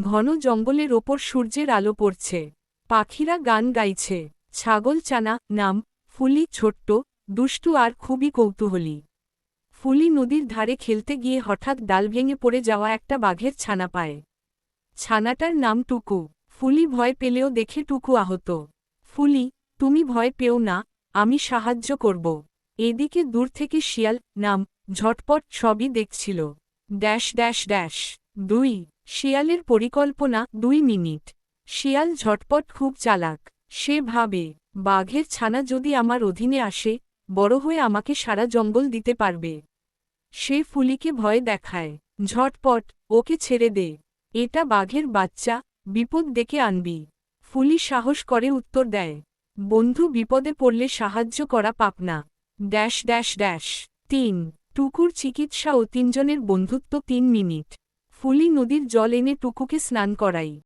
ঘন জঙ্গলের ওপর সূর্যের আলো পড়ছে। পাখিরা গান গাইছে। ছাগল চানা, নাম, ফুলি ছোট্ট, দুষ্টু আর খুবই কৌতূহলী। ফুলি নদীর ধারে খেলতে গিয়ে হঠাৎ ডাল ভেঙে পড়ে যাওয়া একটা বাঘের ছানা পায়। ছানাটার নাম টুকু। ফুলি ভয় পেলেও দেখে টুকু আহত। ফুলি, তুমি ভয় পেও না, আমি সাহায্য করব। এদিকে দূর থেকে শিয়াল, নাম, ঝটপট সবই দেখছিল। Dash dash dash. দুই শিয়ালের পরিকল্পনা দুই মিনিট। শিয়াল ঝটপট খুব চালাক। সে ভাবে, বাঘের ছানা যদি আমার অধীনে আসে, বড় হয়ে আমাকে সারা জঙ্গল দিতে পারবে সে ফুলিকে ভয় দেখায়। ঝটপট, ওকে ছেড়ে দে। এটা বাঘের বাচ্চা, বিপদ ডেকে আনবি ফুলি সাহস করে উত্তর দেয়। বন্ধু, বিপদে পড়লে সাহায্য করা পাপনা ড্যাশ ড্যাশ ড্যাশ। তিন। টুকুর চিকিৎসা ও তিনজনের বন্ধুত্ব তিন মিনিট। ফুলি নদীর জল এনে টুকুকে স্নান করাই।